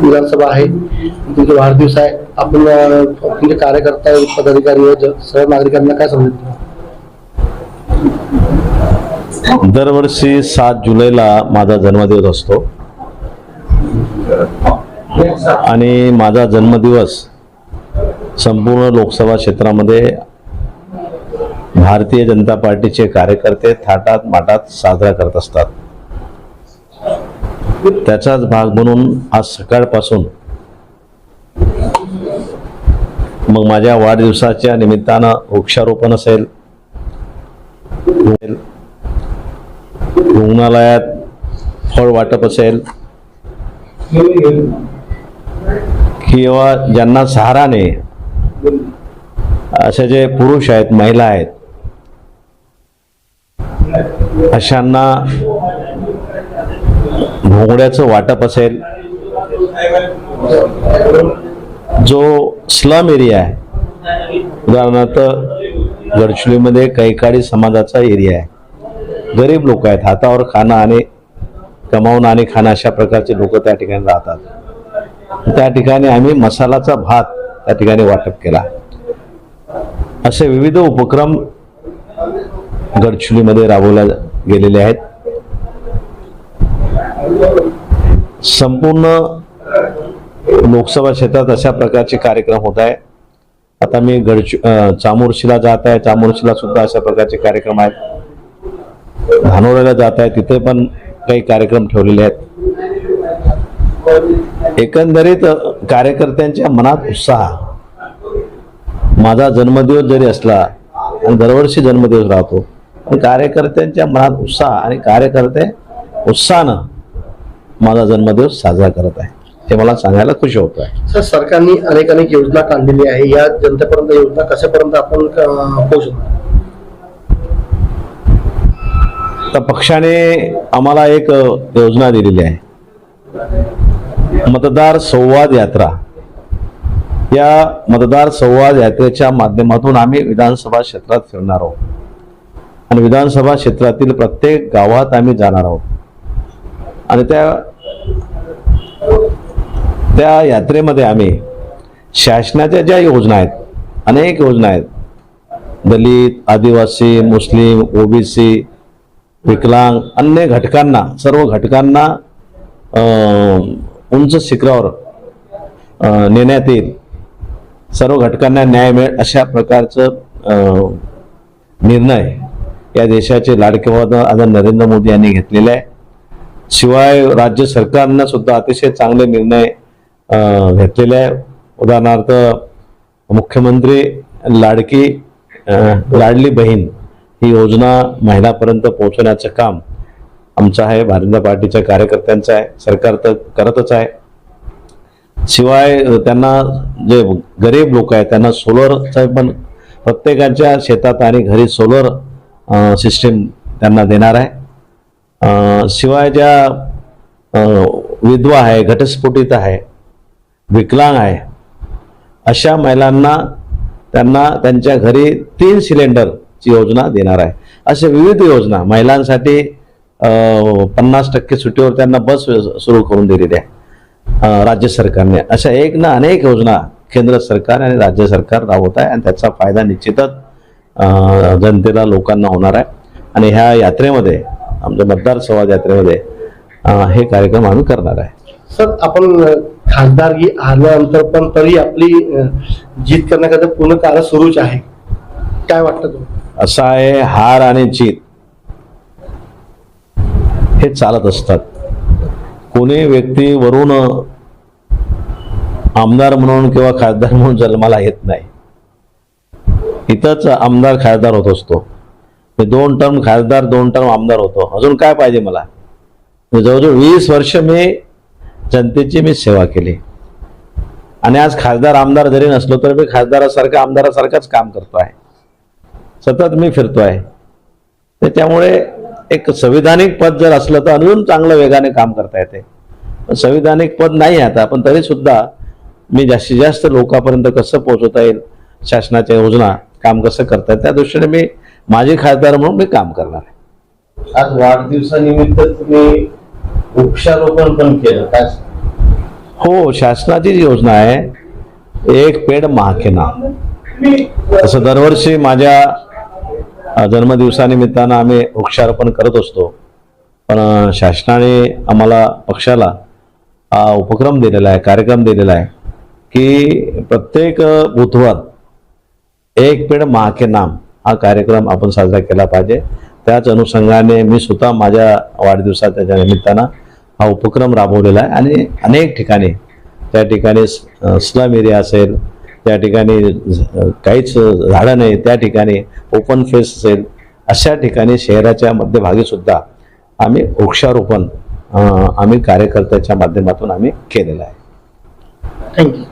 विधानसभा आहे. तुमचा वाढदिवस आहे. आपण तुमचे कार्यकर्ता पदाधिकारी सर्व नागरिकांना काय समजत दरवर्षी सात जुलैला माझा जन्मदिवस असतो. आणि माझा जन्मदिवस संपूर्ण लोकसभा क्षेत्रामध्ये भारतीय जनता पार्टीचे कार्यकर्ते थाटात माटात साजरा करत असतात. त्याचाच भाग म्हणून आज सकाळपासून मग माझ्या वाढदिवसाच्या निमित्तानं वृक्षारोपण असेल रुग्णालयात फळ वाटप असेल किंवा ज्यांना सहारा असे जे पुरुष आहेत महिला आहेत अशांना भोंगड्याचं वाटप असेल जो स्लम एरिया आहे उदाहरणार्थ गडचिरोलीमध्ये कैकाडी समाजाचा एरिया आहे. गरीब लोक आहेत हातावर खाणं आणि कमावून आणि खाणं अशा प्रकारचे लोक त्या ठिकाणी राहतात. त्या ठिकाणी आम्ही मसालाचा भात त्या ठिकाणी वाटप केला. असे विविध उपक्रम गडचिरोलीमध्ये राबवल्या गेलेले आहेत. संपूर्ण लोकसभा क्षेत्रात अशा प्रकारचे कार्यक्रम होत आहे आता मी गडचि चामोर्शीला जात आहे. चामोर्शीला सुद्धा अशा प्रकारचे कार्यक्रम आहेत. धानोऱ्याला जात आहे. तिथे पण काही कार्यक्रम ठेवलेले आहेत. एकंदरीत कार्यकर्त्यांच्या मनात उत्साह. माझा जन्मदिवस जरी असला आणि दरवर्षी जन्मदिवस राहतो पण कार्यकर्त्यांच्या मनात उत्साह आणि कार्यकर्ते उत्साहानं माझा जन्मदिवस साजरा करत आहे. हे मला सांगायला खुशी होत आहे. सर सरकारने अनेक अनेक योजना काढलेली आहे. या जनतेपर्यंत योजना कशापर्यंत आपण पोहोचू तर पक्षाने आम्हाला एक योजना दिलेली आहे. मतदार संवाद यात्रा. या मतदार संवाद यात्रेच्या माध्यमातून आम्ही विधानसभा क्षेत्रात फिरणार आहोत. आणि विधानसभा क्षेत्रातील प्रत्येक गावात आम्ही जाणार आहोत. आणि त्या त्या यात्रेमध्ये आम्ही शासनाच्या ज्या योजना आहेत अनेक योजना आहेत. दलित आदिवासी मुस्लिम ओबीसी विकलांग अन्य घटकांना सर्व घटकांना उंच शिखरावर नेण्यात येईल. सर्व घटकांना न्याय मिळेल अशा प्रकारचं निर्णय या देशाचे लाडके आदर नरेंद्र मोदी यांनी घेतलेले आहे. शिवाय राज्य सरकारनं सुद्धा अतिशय चांगले निर्णय घेतलेले आहे. उदाहरणार्थ मुख्यमंत्री लाडकी लाडली बहीण ही योजना महिलापर्यंत पोहोचवण्याचं काम आमचं आहे. भारतीय पार्टीच्या कार्यकर्त्यांचं आहे. सरकार तर करतच आहे. शिवाय त्यांना जे गरीब लोक आहेत त्यांना सोलरचं पण प्रत्येकाच्या शेतात आणि घरी सोलर सिस्टीम त्यांना देणार आहे. शिवाय ज्या विधवा आहे घटस्फोटित आहे विकलांग आहे अशा महिलांना त्यांना त्यांच्या घरी तीन सिलेंडरची योजना देणार आहे. अशा विविध योजना महिलांसाठी पन्नास टक्के सुट्टीवर त्यांना बस सुरू करून दिलेली आहे. राज्य सरकारने. अशा एक ना अनेक योजना केंद्र सरकार आणि राज्य सरकार राबवत आहे आणि त्याचा फायदा निश्चितच जनतेला लोकांना होणार आहे. आणि ह्या यात्रेमध्ये आमच्या मतदार संवाद यात्रेमध्ये हे कार्यक्रम आम्ही करणार आहे. सर आपण अं, खासदारकी हारल्यानंतर पण तरी आपली जीत करण्याकरता पूर्ण कार्य सुरूच आहे. काय वाटतं तुम्हाला? असं आहे हार आणि जीत. हे चालत असतात. कोणी व्यक्ती वरून आमदार म्हणून किंवा खासदार म्हणून जन्माला येत नाही. इथंच आमदार खासदार होत असतो. मी दोन टर्म खासदार दोन टर्म आमदार होतो. अजून काय पाहिजे मला? मी जवळजवळ वीस वर्ष मी जनतेची मी सेवा केली. आणि आज खासदार आमदार जरी नसलो तर मी खासदारासारखं आमदारासारखंच काम करतो आहे. सतत मी फिरतो आहे. तर त्याच्यामुळे एक संविधानिक पद जर असलं तर अजून चांगलं वेगाने काम करता येते. पण संविधानिक पद नाही आहे आता पण तरी सुद्धा मी जास्तीत जास्त लोकांपर्यंत कसं पोहोचवता येईल शासनाच्या योजना काम कसं करता येईल त्या दृष्टीने मी माझे खासदार म्हणून मी काम करणार आहे. आज वाढदिवसानिमित्त तुम्ही वृक्षारोपण पण केलं काय हो शासनाची जी योजना आहे एक पेड महाके नाम तसं दरवर्षी माझ्या जन्मदिवसानिमित्तानं आम्ही वृक्षारोपण करत असतो. पण शासनाने आम्हाला पक्षाला उपक्रम दिलेला आहे कार्यक्रम दिलेला आहे की प्रत्येक बुधवार एक पेड महाके नाम हा कार्यक्रम आपण साजरा केला पाहिजे. त्याच अनुषंगाने मी स्वतः माझ्या वाढदिवसाच्या निमित्तानं हा उपक्रम राबवलेला आहे आणि अनेक ठिकाणी त्या ठिकाणी स्लम एरिया असेल त्या ठिकाणी काहीच झाडं नाही त्या ठिकाणी ओपन फेस असेल अशा ठिकाणी शहराच्या मध्यभागी सुद्धा आम्ही वृक्षारोपण आम्ही कार्यकर्त्याच्या माध्यमातून आम्ही केलेलं आहे. थँक्यू.